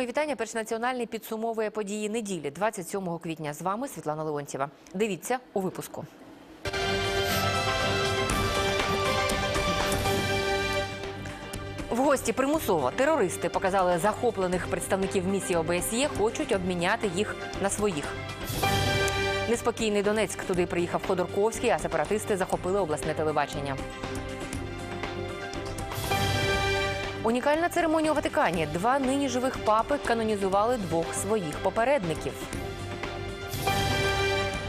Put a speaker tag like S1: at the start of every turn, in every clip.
S1: Мої вітання. Перший національний підсумовує події неділі 27 квітня. З вами Світлана Леонтьєва. Дивіться у випуску. В гості примусово терористи показали захоплених представників місії ОБСЄ, хочуть обміняти їх на своїх. Неспокійний Донецьк. Туди приїхав Ходорковський, а сепаратисти захопили обласне телебачення. Унікальна церемонія у Ватикані. Два нині живих папи канонізували двох своїх попередників.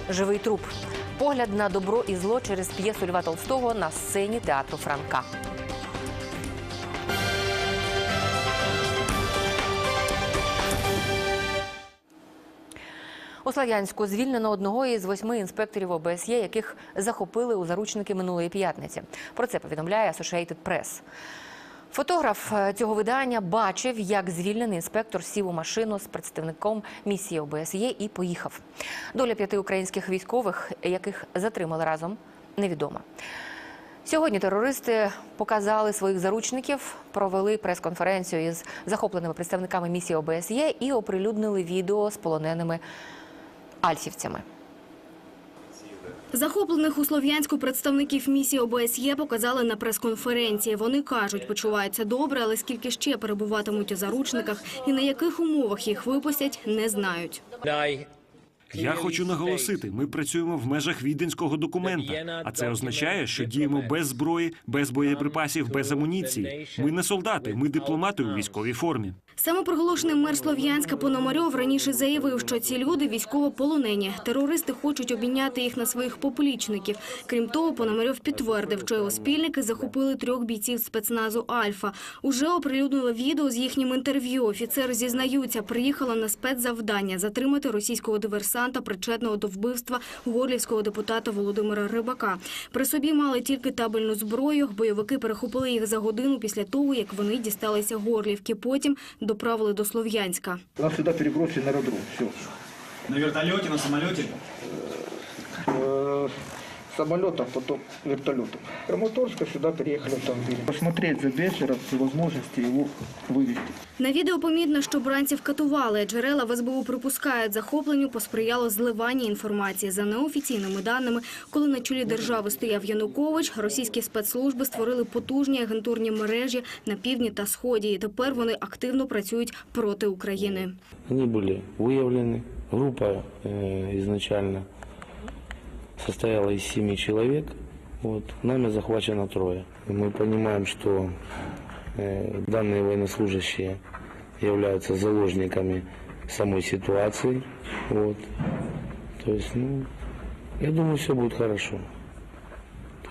S1: Живий труп. Погляд на добро і зло через п'єсу Льва Толстого на сцені театру Франка. У Слов'янську звільнено одного із восьми інспекторів ОБСЄ, яких захопили у заручники минулої п'ятниці. Про це повідомляє Associated Press. Фотограф е, цього видання бачив, як звільнений інспектор сів у машину з представником місії ОБСЄ і поїхав. Доля п'яти українських військових, яких затримали разом, невідома. Сьогодні терористи показали своїх заручників, провели прес-конференцію із захопленими представниками місії ОБСЄ і оприлюднили відео з полоненими альфівцями.
S2: Захоплених у Слов'янську представників місії ОБСЄ показали на прес-конференції. Вони кажуть, почуваються добре, але скільки ще перебуватимуть у заручниках і на яких умовах їх випустять, не знають.
S3: Я хочу наголосити, ми працюємо в межах віденського документа. А це означає, що діємо без зброї, без боєприпасів, без амуніції. Ми не солдати, ми дипломати у військовій формі.
S2: Самопроголошений мер Слов'янська Пономарьов раніше заявив, що ці люди військовополонені. Терористи хочуть обміняти їх на своїх поплічників. Крім того, Пономарьов підтвердив, що його спільники захопили трьох бійців спецназу Альфа. Уже оприлюднили відео з їхнім інтерв'ю. Офіцери зізнаються, приїхали на спецзавдання затримати російського диверсанта, причетного до вбивства горлівського депутата Володимира Рибака. При собі мали тільки табельну зброю. Бойовики перехопили їх за годину після того, як вони дісталися Горлівки. Потім доправили до Слов'янська.
S4: Нас сюди перебросили на. Все.
S5: На вертольоті, на самолете?
S4: Э, самолетом, потом вертолетом. С Краматорска сюда переехали автомобилем. Посмотреть за Бешером и возможности его вывести.
S2: На відео помітно, що бранців катували. Джерела в СБУ припускають, захопленню посприяло зливання інформації. За неофіційними даними, коли на чолі держави стояв Янукович, російські спецслужби створили потужні агентурні мережі на півдні та сході. І тепер вони активно працюють проти України.
S6: Они были выявлены. Группа э, изначально состояла из семи человек. Вот. Нами захвачено трое. И Мы понимаем, что э, данные военнослужащие являются заложниками самой ситуации. Вот. То есть, ну, я думаю, все будет хорошо.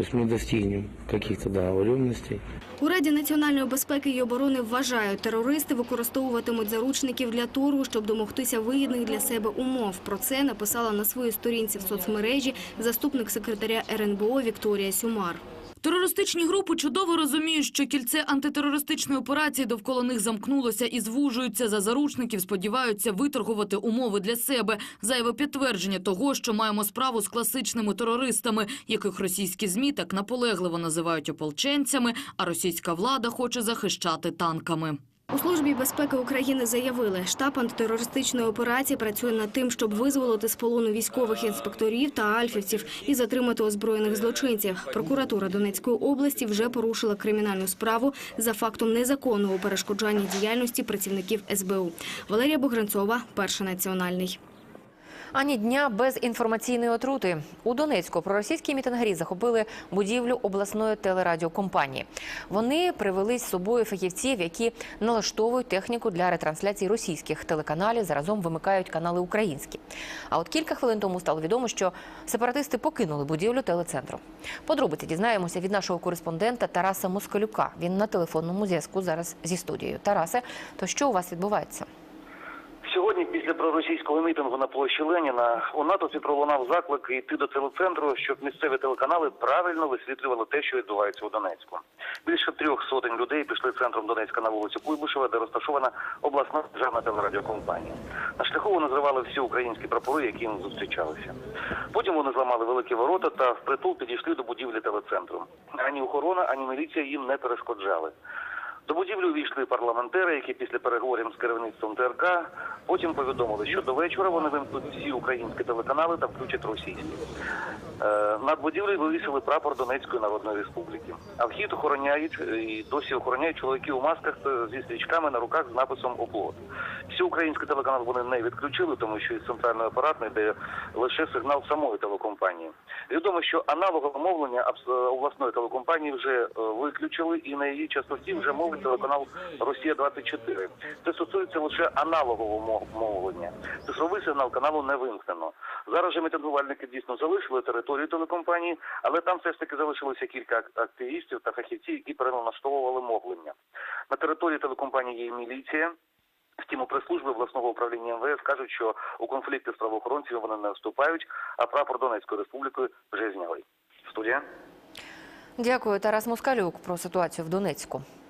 S6: То ми достигнемо якихось договоренностей.
S2: У Раді національної безпеки і оборони вважають, терористи використовуватимуть заручників для торгу, щоб домогтися вигідних для себе умов. Про це написала на своїй сторінці в соцмережі заступник секретаря РНБО Вікторія Сюмар.
S7: Терористичні групи чудово розуміють, що кільце антитерористичної операції довкола них замкнулося і звужуються за заручників, сподіваються виторгувати умови для себе. Зайве підтвердження того, що маємо справу з класичними терористами, яких російські змі так наполегливо називають ополченцями, а російська влада хоче захищати танками.
S2: У службі безпеки України заявили, штаб антитерористичної операції працює над тим, щоб визволити з полону військових інспекторів та альфівців і затримати озброєних злочинців. Прокуратура Донецької області вже порушила кримінальну справу за фактом незаконного перешкоджання діяльності працівників СБУ. Валерія Богранцова, перший національний.
S1: Ані дня без інформаційної отрути. У Донецьку проросійські мітингарі захопили будівлю обласної телерадіокомпанії. Вони привели з собою фахівців, які налаштовують техніку для ретрансляції російських телеканалів. Заразом вимикають канали українські. А от кілька хвилин тому стало відомо, що сепаратисти покинули будівлю телецентру. Подробиці дізнаємося від нашого кореспондента Тараса Москалюка. Він на телефонному зв'язку зараз зі студією. Тарасе, то що у вас відбувається?
S8: Сьогодні, після проросійського мітингу на площі Леніна, у натовпі пролунав заклик йти до телецентру, щоб місцеві телеканали правильно висвітлювали те, що відбувається у Донецьку. Більше трьох сотень людей пішли центром Донецька на вулицю Куйбишева, де розташована обласна державна телерадіокомпанія. На шляху вони зривали всі українські прапори, які їм зустрічалися. Потім вони зламали великі ворота та впритул підійшли до будівлі телецентру. Ані охорона, ані міліція їм не перешкоджали. До будівлі увійшли парламентери, які після переговорів з керівництвом ТРК потім повідомили, що до вечора вони вимкнуть всі українські телеканали та включать російські. Е, Над будівлею вивісили прапор Донецької Народної Республіки. А вхід охороняють е, і досі охороняють чоловіки у масках зі стрічками на руках з написом «Оплот». Всі українські телеканали вони не відключили, тому що із центральної апаратної йде лише сигнал самої телекомпанії. Відомо, що аналогове мовлення обласної телекомпанії вже е, виключили, і на її частоті вже мовить телеканал Росія 24 Це стосується лише аналогового мовлення. Цифровий сигнал каналу не вимкнено. Зараз же мітингувальники дійсно залишили територію телекомпанії, але там все ж таки залишилося кілька активістів та фахівців, які переналаштовували мовлення. На території телекомпанії є міліція. Втім, у прес-служби обласного управління МВС кажуть, що у конфлікти з правоохоронцями вони не вступають, а прапор Донецької республіки вже зняли. Студія.
S1: Дякую, Тарас Москалюк про ситуацію в Донецьку.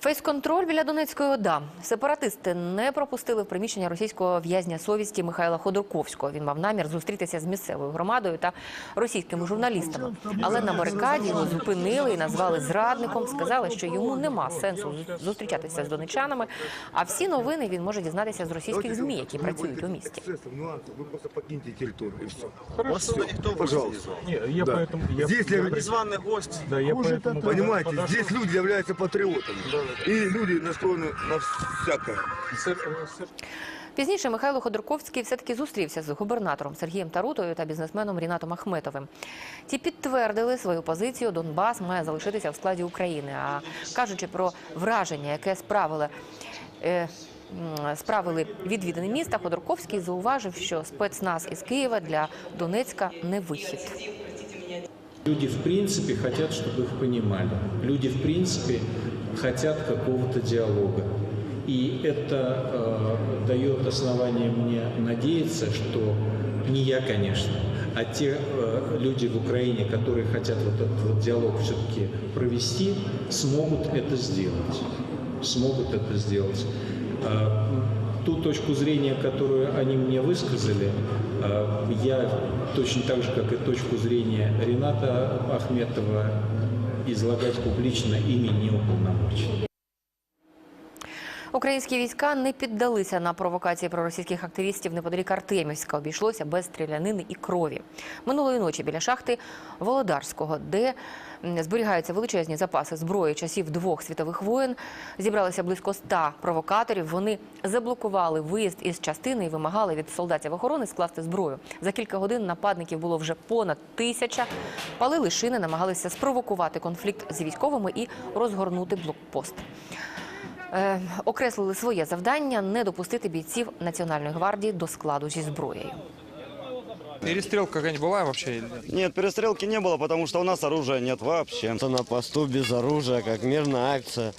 S1: Фейс-контроль біля Донецької ОДА. Сепаратисти не пропустили в приміщення російського в'язня совісті Михайла Ходорковського. Він мав намір зустрітися з місцевою громадою та російськими журналістами. Але на барикаді його зупинили і назвали зрадником. Сказали, що йому нема сенсу зустрічатися з донечанами. А всі новини він може дізнатися з російських змі, які працюють у місті.
S9: Вы просто покиньте территорию и все.
S5: Вас сюда никто
S9: Пожалуйста.
S10: я
S9: Да.
S10: поэтому... Я,
S9: Здесь, я-
S5: Незваный гость.
S10: да, я поэтому...
S9: понимаете,
S10: подошел-
S9: здесь люди являются патриотами. И люди настроены на всякое.
S10: Сэр, э, сэр,
S1: Пізніше Михайло Ходорковський все-таки зустрівся з губернатором Сергієм Тарутою та бізнесменом Рінатом Ахметовим. Ті підтвердили свою позицію. Донбас має залишитися в складі України. А кажучи про враження, яке справили. Е, м, Справили відвідини міста. Ходорковський зауважив, що спецназ із Києва для Донецька не вихід.
S11: Люди, в принципе, хотят, чтобы их понимали. Люди, в принципе, Хотят какого-то диалога. И это э, дает основание мне надеяться, что не я, конечно, а те э, люди в Украине, которые хотят вот этот вот диалог все-таки провести, смогут это сделать. Смогут это сделать. Э, Ту точку зрения, которую они мне высказали, э, я точно так же, как и точку зрения Рената Ахметова, излагать публично ими не.
S1: Українські війська не піддалися на провокації проросійських активістів неподалік Артемівська. Обійшлося без стрілянини і крові. Минулої ночі біля шахти Володарського, де зберігаються величезні запаси зброї часів двох світових воєн, зібралися близько ста провокаторів. Вони заблокували виїзд із частини і вимагали від солдатів охорони скласти зброю. За кілька годин нападників було вже понад тисяча. Палили шини, намагалися спровокувати конфлікт з військовими і розгорнути блокпост. Е, окреслили своє завдання не допустити бійців Національної гвардії до складу зі зброєю.
S10: Перестрелка какая-нибудь была вообще или нет?
S12: Нет, перестрелки не было, потому что у нас оружия нет вообще. На посту без оружия, как мирная акция.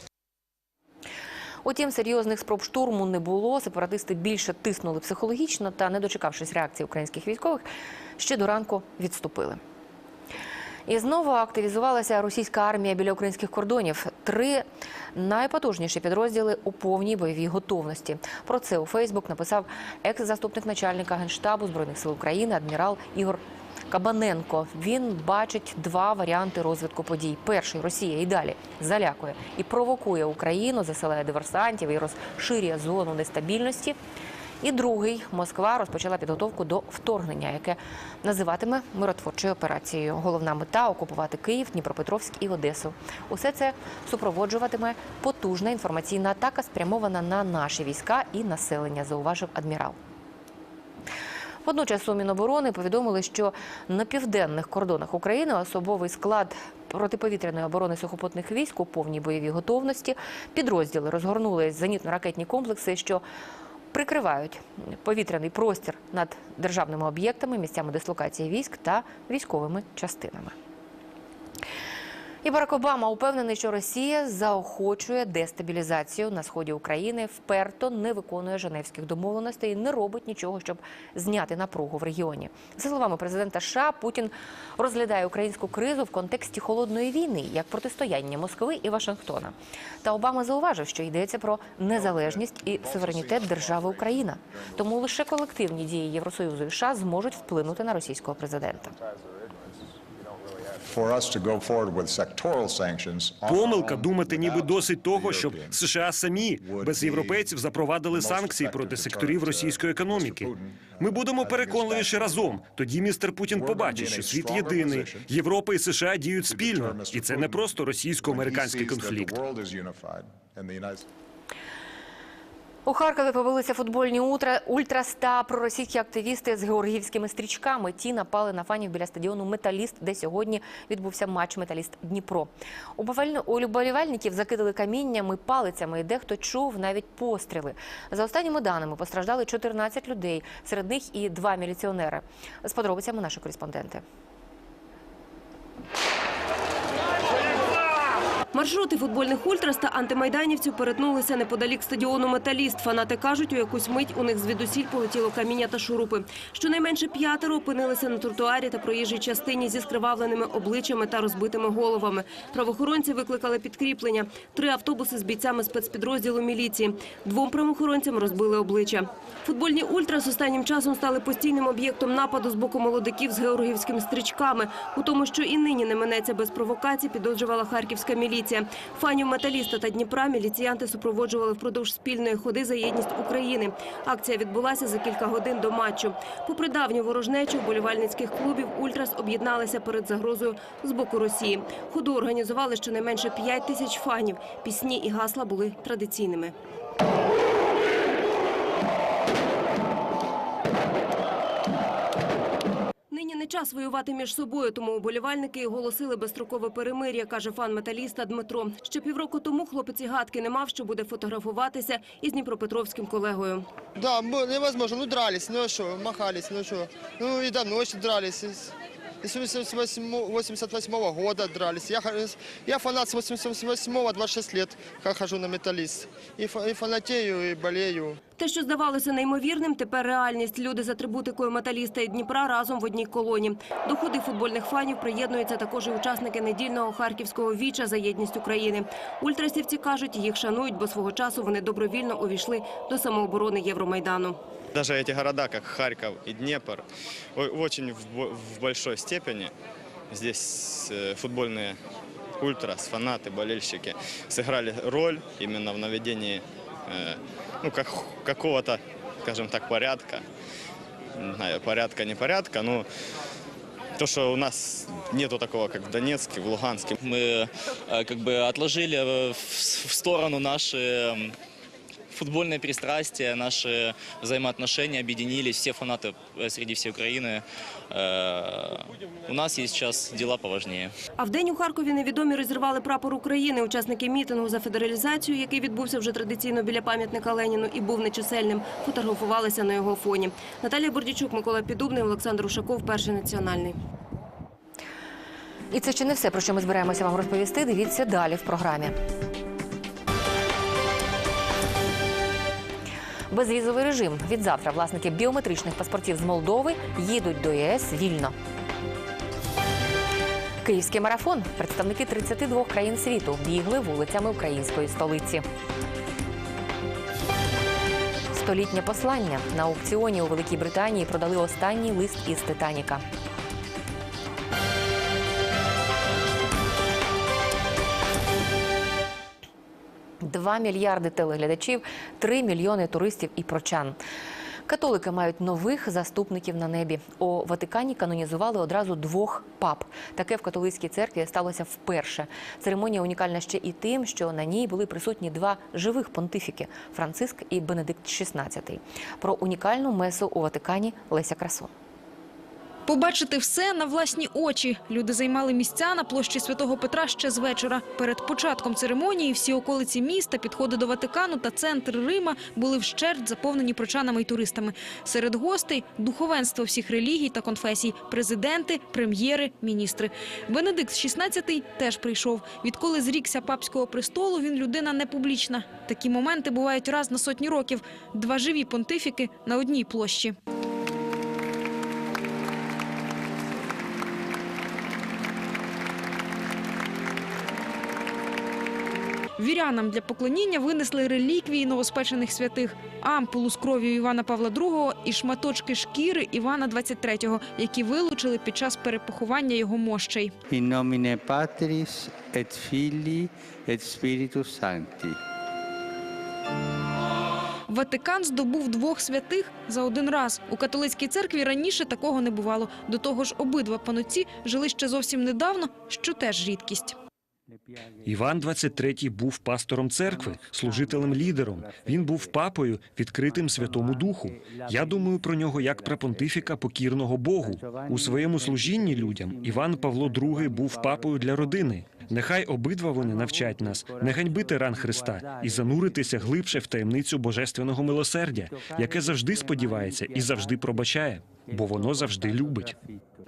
S1: Утім, серйозних спроб штурму не було. Сепаратисти більше тиснули психологічно та, не дочекавшись реакції українських військових, ще до ранку відступили. І знову активізувалася російська армія біля українських кордонів. Три найпотужніші підрозділи у повній бойовій готовності. Про це у Фейсбук написав екс-заступник начальника генштабу збройних сил України адмірал Ігор. Кабаненко він бачить два варіанти розвитку подій. Перший Росія і далі залякує і провокує Україну, засилає диверсантів і розширює зону нестабільності. І другий Москва розпочала підготовку до вторгнення, яке називатиме миротворчою операцією. Головна мета окупувати Київ, Дніпропетровськ і Одесу. Усе це супроводжуватиме потужна інформаційна атака, спрямована на наші війська і населення, зауважив адмірал. Водночас у Міноборони повідомили, що на південних кордонах України особовий склад протиповітряної оборони сухопутних військ у повній бойовій готовності. Підрозділи розгорнули зенітно-ракетні комплекси, що прикривають повітряний простір над державними об'єктами, місцями дислокації військ та військовими частинами. І Барак Обама упевнений, що Росія заохочує дестабілізацію на сході України, вперто не виконує Женевських домовленостей і не робить нічого, щоб зняти напругу в регіоні. За словами президента США, Путін розглядає українську кризу в контексті холодної війни як протистояння Москви і Вашингтона. Та Обама зауважив, що йдеться про незалежність і суверенітет держави Україна. Тому лише колективні дії Євросоюзу і США зможуть вплинути на російського президента.
S3: Помилка думати, ніби досить того, щоб США самі без європейців запровадили санкції проти секторів російської економіки. Ми будемо переконливіші разом. Тоді містер Путін побачить, що світ єдиний. Європа і США діють спільно, і це не просто російсько-американський конфлікт.
S1: У Харкові побилися футбольні утра ультрас та проросійські активісти з георгіївськими стрічками. Ті напали на фанів біля стадіону Металіст, де сьогодні відбувся матч Металіст Дніпро. У баваль- У закидали каміннями, палицями. і Дехто чув навіть постріли. За останніми даними постраждали 14 людей, серед них і два міліціонери. З подробицями наші кореспонденти.
S13: Маршрути футбольних ультрас та антимайданівців перетнулися неподалік стадіону «Металіст». Фанати кажуть, у якусь мить у них звідусіль полетіло каміння та шурупи. Щонайменше п'ятеро опинилися на тротуарі та проїжджій частині зі скривавленими обличчями та розбитими головами. Правоохоронці викликали підкріплення. Три автобуси з бійцями спецпідрозділу міліції. Двом правоохоронцям розбили обличчя. Футбольні ультрас останнім часом стали постійним об'єктом нападу з боку молодиків з георгіївськими стрічками. У тому, що і нині не минеться без провокацій, підозрювала харківська міліція. Фанів металіста та Дніпра міліціянти супроводжували впродовж спільної ходи за єдність України. Акція відбулася за кілька годин до матчу. Попри давню ворожнечу болівальницьких клубів, ультрас об'єдналися перед загрозою з боку Росії. Ходу організували щонайменше 5 тисяч фанів. Пісні і гасла були традиційними. Нині не час воювати між собою, тому уболівальники і оголосили безстрокове перемир'я, каже фан металіста Дмитро. Ще півроку тому хлопець і гадки не мав, що буде фотографуватися із дніпропетровським колегою.
S14: Да, невозможно. Ну, дрались, ну что, махались, ну що, Ну і давно ще дрались. С- с 88 года дрались. Я, я фанат с 88 26 лет ха- хожу на металлист. И, и фанатею, и болею.
S13: Те, що здавалося неймовірним, тепер реальність. Люди з атрибутикою металіста і Дніпра разом в одній колоні. До ходи футбольних фанів приєднуються також і учасники недільного харківського віча за єдність України. Ультрасівці кажуть, їх шанують, бо свого часу вони добровільно увійшли до самооборони Євромайдану.
S15: Даже эти города, как Харьков и Днепр, очень в, бо- в большой степени здесь э, футбольные ультрас, фанаты, болельщики сыграли роль именно в наведении э, ну, как, какого-то, скажем так, порядка. Не знаю, порядка, не порядка, но то, что у нас нету такого, как в Донецке, в Луганске.
S16: Мы э, как бы отложили в сторону наши м, футбольные пристрастия, наши взаимоотношения, объединились все фанаты э, среди всей Украины. Э, У нас есть сейчас дела поважнее.
S13: А вдень у Харкові невідомі розірвали прапор України. Учасники мітингу за федералізацію, який відбувся вже традиційно біля пам'ятника Леніну і був нечисельним, фотографувалися на його фоні. Наталія Бордічук, Микола Підубний, Олександр Ушаков, перший національний.
S1: І це ще не все, про що ми збираємося вам розповісти. Дивіться далі в програмі. Безвізовий режим. Від завтра власники біометричних паспортів з Молдови їдуть до ЄС вільно. Київський марафон. Представники 32 країн світу бігли вулицями української столиці. Столітнє послання на аукціоні у Великій Британії продали останній лист із Титаніка. Два мільярди телеглядачів, три мільйони туристів і прочан. Католики мають нових заступників на небі. У Ватикані канонізували одразу двох пап. Таке в католицькій церкві сталося вперше. Церемонія унікальна ще і тим, що на ній були присутні два живих понтифіки Франциск і Бенедикт XVI. Про унікальну месу у Ватикані Леся Красон.
S17: Побачити все на власні очі. Люди займали місця на площі Святого Петра ще з вечора. Перед початком церемонії всі околиці міста, підходи до Ватикану та центр Рима були вщерть заповнені прочанами й туристами. Серед гостей – духовенство всіх релігій та конфесій, президенти, прем'єри, міністри. Бенедикт XVI теж прийшов. Відколи зрікся папського престолу, він людина не публічна. Такі моменти бувають раз на сотні років. Два живі понтифіки на одній площі. Вірянам для поклоніння винесли реліквії новоспечених святих, ампулу з кров'ю Івана Павла II і шматочки шкіри Івана XXIII, які вилучили під час перепоховання його мощей.
S18: In nomine Patris et Filii et Spiritus Sancti.
S17: Ватикан здобув двох святих за один раз. У католицькій церкві раніше такого не бувало. До того ж, обидва панотці жили ще зовсім недавно, що теж рідкість.
S3: Іван 23 був пастором церкви, служителем лідером. Він був папою, відкритим Святому Духу. Я думаю про нього як про понтифіка покірного Богу. У своєму служінні людям Іван Павло II був папою для родини. Нехай обидва вони навчать нас не ганьбити ран Христа і зануритися глибше в таємницю божественного милосердя, яке завжди сподівається і завжди пробачає, бо воно завжди любить.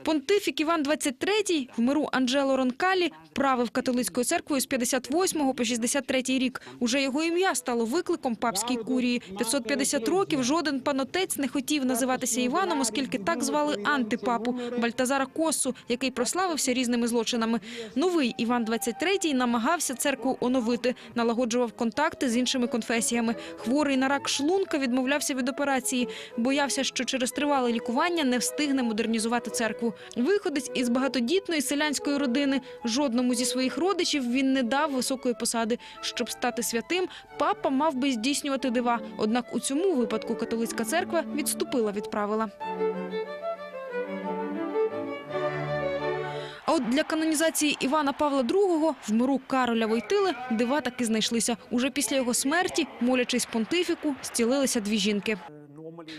S17: Понтифік Іван XXIII в миру Анджело Ронкалі правив католицькою церквою з 58 по 63 рік. Уже його ім'я стало викликом папській курії. 550 років жоден панотець не хотів називатися Іваном, оскільки так звали антипапу Бальтазара Косу, який прославився різними злочинами. Новий Іван XXIII намагався церкву оновити, налагоджував контакти з іншими конфесіями. Хворий на рак шлунка відмовлявся від операції, боявся, що через тривале лікування не встигне модернізувати церкву. Виходець із багатодітної селянської родини. Жодному зі своїх родичів він не дав високої посади. Щоб стати святим, папа мав би здійснювати дива. Однак у цьому випадку католицька церква відступила від правила. А от для канонізації Івана Павла II в миру Кароля Войтили дива таки знайшлися. Уже після його смерті, молячись понтифіку, зцілилися дві жінки.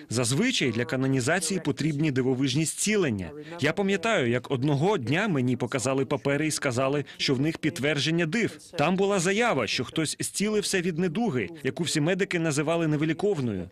S3: Зазвичай для канонізації потрібні дивовижні зцілення. Я пам'ятаю, як одного дня мені показали папери і сказали, що в них підтвердження див. Там була заява, що хтось зцілився від недуги, яку всі медики називали невиліковною.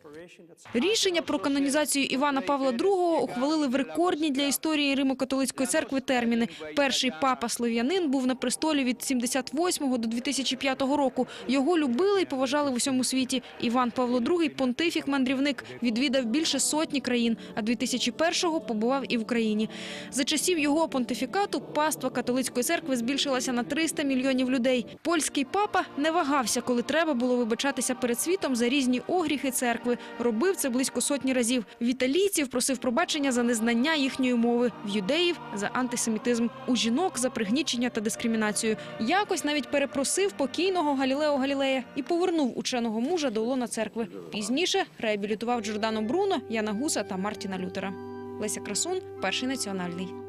S17: Рішення про канонізацію Івана Павла II ухвалили в рекордні для історії Римо-католицької церкви терміни. Перший папа слов'янин був на престолі від 78 до 2005 року. Його любили і поважали в усьому світі. Іван Павло II – понтифік-мандрівник, відвідав більше сотні країн, а 2001-го побував і в Україні. За часів його понтифікату паства католицької церкви збільшилася на 300 мільйонів людей. Польський папа не вагався, коли треба було вибачатися перед світом за різні огріхи церкви. Робив це близько сотні разів. В італійців просив пробачення за незнання їхньої мови, в юдеїв за антисемітизм, у жінок за пригнічення та дискримінацію. Якось навіть перепросив покійного Галілео Галілея і повернув ученого мужа до лона церкви. Пізніше реабілітував Джордано Бруно, Яна Гуса та Мартіна Лютера. Леся Красун, перший національний.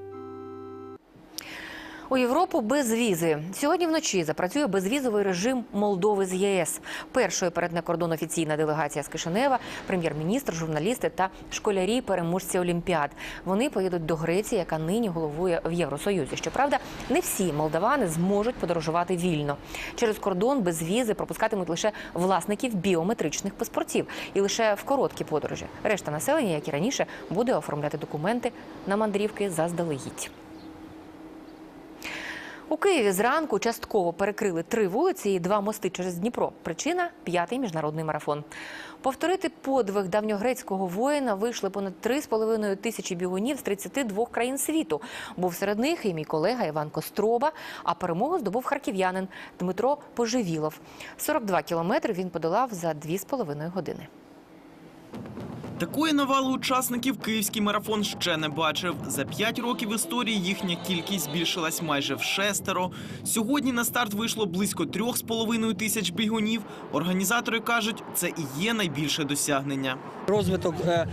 S1: У Європу без візи. Сьогодні вночі запрацює безвізовий режим Молдови з ЄС. Першою перетне кордон офіційна делегація з Кишинева, прем'єр-міністр, журналісти та школярі переможці Олімпіад. Вони поїдуть до Греції, яка нині головує в Євросоюзі. Щоправда, не всі молдавани зможуть подорожувати вільно. Через кордон без візи пропускатимуть лише власників біометричних паспортів і лише в короткі подорожі. Решта населення, як і раніше, буде оформляти документи на мандрівки заздалегідь. У Києві зранку частково перекрили три вулиці і два мости через Дніпро. Причина п'ятий міжнародний марафон. Повторити подвиг давньогрецького воїна вийшли понад 3,5 тисячі бігунів з 32 країн світу. Був серед них і мій колега Іван Костроба. А перемогу здобув харків'янин Дмитро Поживілов. 42 кілометри він подолав за 2,5 години.
S19: Такої навали учасників київський марафон ще не бачив. За п'ять років історії їхня кількість збільшилась майже в шестеро. Сьогодні на старт вийшло близько трьох з половиною тисяч бігунів. Організатори кажуть, це і є найбільше досягнення.
S20: Розвиток е,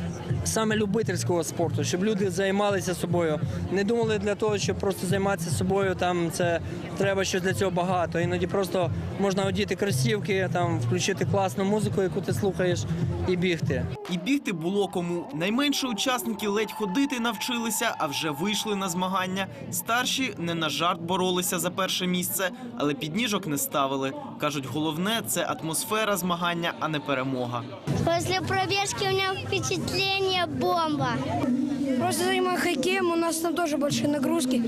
S20: саме любительського спорту, щоб люди займалися собою, не думали для того, щоб просто займатися собою. Там це треба щось для цього багато. Іноді просто можна одіти кросівки, там включити класну музику, яку ти слухаєш, і бігти.
S19: І бігти було кому. Найменші учасники ледь ходити навчилися, а вже вийшли на змагання. Старші не на жарт боролися за перше місце, але підніжок не ставили. Кажуть, головне це атмосфера змагання, а не перемога.
S21: После пробіжки
S22: у мене впечатлення бомба.
S21: Просто занимаюсь хоккеем, у нас там тоже большие нагрузки.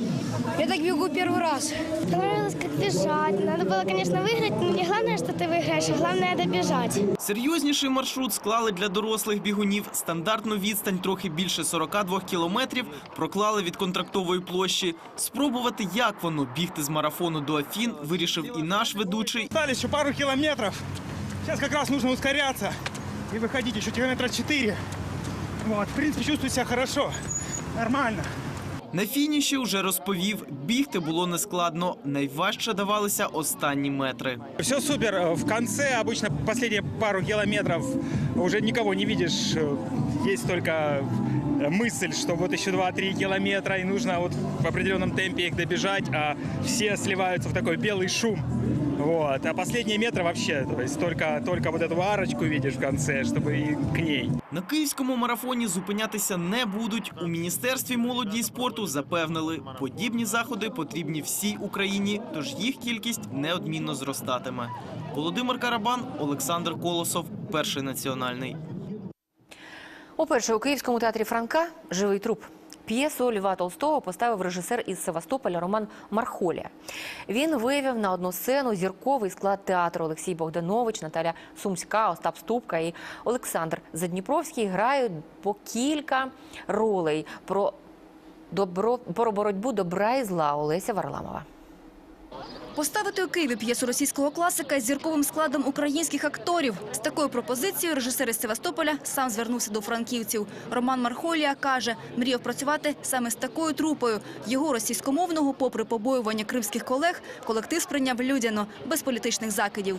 S21: Я так бегу первый раз.
S22: Понравилось, как бежать. Надо было, конечно, выиграть, но не главное, что ты выиграешь, а главное добежать.
S19: Серйозніший маршрут склали для дорослих бігунів. Стандартну відстань трохи більше 42 кілометрів проклали від контрактової площі. Спробувати, як воно бігти з марафону до Афін, вирішив і наш ведучий.
S5: Остались еще пару километров. Сейчас как раз нужно ускоряться и выходить еще километра 4. Вот, в принципе, чувствую себя хорошо. Нормально.
S19: На фініші вже розповів, бігти було нескладно. Найважче давалися останні метри.
S5: Все супер. В конце обычно последние пару километров уже никого не видишь. Есть только мысль, что вот еще 2-3 километра и нужно вот в определенном темпе их добежать, а все сливаются в такой белый шум. Вот. А последние метры вообще, то есть только, только вот эту арочку видишь в конце, чтобы и к ней.
S19: На київському марафоні зупинятися не будуть. У міністерстві молоді і спорту запевнили, подібні заходи потрібні всій Україні, тож їх кількість неодмінно зростатиме. Володимир Карабан, Олександр Колосов, перший національний.
S1: Уперше у Київському театрі Франка живий труп. П'єсу Льва Толстого поставив режисер із Севастополя Роман Мархолія. Він вивів на одну сцену зірковий склад театру Олексій Богданович, Наталя Сумська, Остап Ступка і Олександр Задніпровський грають по кілька ролей про добро про боротьбу добра і зла Олеся Варламова.
S23: Поставити у Києві п'єсу російського класика з зірковим складом українських акторів. З такою пропозицією режисер із Севастополя сам звернувся до франківців. Роман Мархолія каже, мріяв працювати саме з такою трупою. Його російськомовного, попри побоювання кримських колег, колектив сприйняв людяно, без політичних закидів.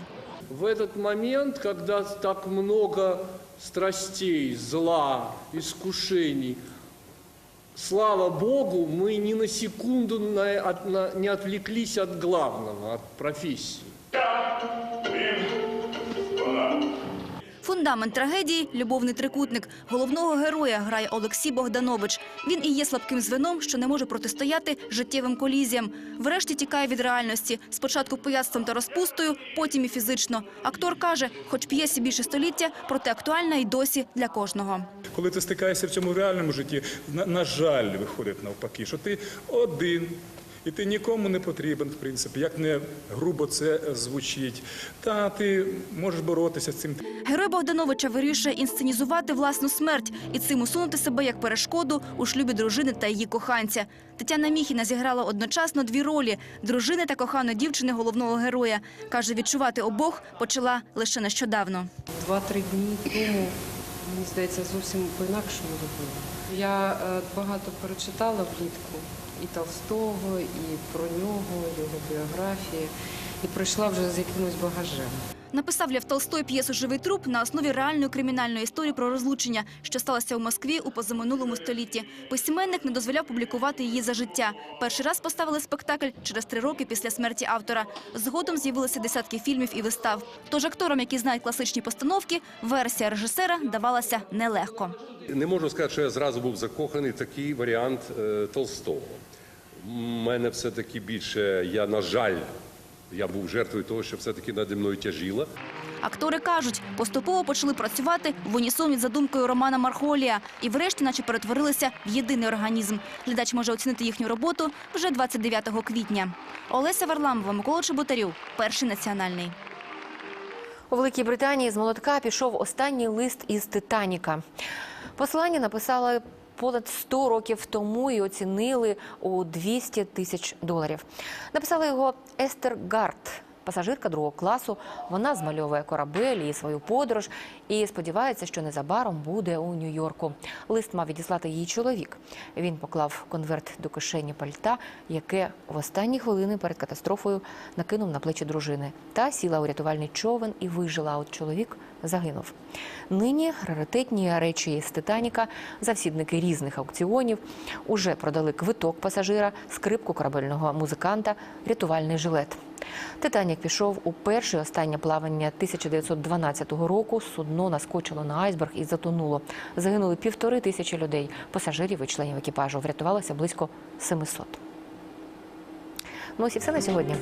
S24: В этот момент, когда так много страстей, зла, искушений, слава Богу, мы ни на секунду на- от- на- не отвлеклись от главного, от профессии.
S23: Фундамент трагедії – любовний трикутник. Головного героя грає Олексій Богданович. Він і є слабким звеном, що не може протистояти життєвим колізіям. Врешті тікає від реальності. Спочатку пияцтвом та розпустою, потім і фізично. Актор каже, хоч п'єсі більше століття, проте актуальна і досі для кожного.
S25: Коли ти стикаєшся в цьому реальному житті, на, на жаль, виходить навпаки, що ти один. І ти нікому не потрібен, в принципі, як не грубо це звучить. Та ти можеш боротися з цим.
S23: Герой Богдановича вирішує інсценізувати власну смерть і цим усунути себе як перешкоду у шлюбі дружини та її коханця. Тетяна Міхіна зіграла одночасно дві ролі – дружини та коханої дівчини головного героя. Каже, відчувати обох почала лише нещодавно.
S26: Два-три дні тому, мені здається, зовсім по-інакшому було. Я е, багато перечитала влітку і Толстого, і про нього, його біографії, і прийшла вже з якимось багажем.
S23: Написав Лев Толстой п'єсу «Живий труп» на основі реальної кримінальної історії про розлучення, що сталося у Москві у позаминулому столітті. Письменник не дозволяв публікувати її за життя. Перший раз поставили спектакль через три роки після смерті автора. Згодом з'явилися десятки фільмів і вистав. Тож акторам, які знають класичні постановки, версія режисера давалася нелегко.
S27: Не можу сказати, що я зразу був закоханий такий варіант е, Толстого. У мене все-таки більше, я, на жаль, я був жертвою того, що все-таки наді мною тяжіла.
S23: Актори кажуть, поступово почали працювати в унісон із задумкою Романа Мархолія і врешті наче перетворилися в єдиний організм. Глядач може оцінити їхню роботу вже 29 квітня. Олеся Варламова, Микола Чеботарів, перший національний.
S1: У Великій Британії з молотка пішов останній лист із Титаніка. Послання написали понад 100 років тому і оцінили у 200 тисяч доларів. Написала його Естер Гарт, пасажирка другого класу. Вона змальовує корабель і свою подорож і сподівається, що незабаром буде у Нью-Йорку. Лист мав відіслати її чоловік. Він поклав конверт до кишені пальта, яке в останні хвилини перед катастрофою накинув на плечі дружини. Та сіла у рятувальний човен і вижила. А от чоловік загинув. Нині раритетні речі з Титаніка, завсідники різних аукціонів, уже продали квиток пасажира, скрипку корабельного музиканта, рятувальний жилет. Титанік пішов у перше останнє плавання 1912 року. Судно наскочило на айсберг і затонуло. Загинули півтори тисячі людей, пасажирів і членів екіпажу. Врятувалося близько 700. Ну ось і все на сьогодні.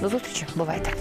S1: До зустрічі. Бувайте.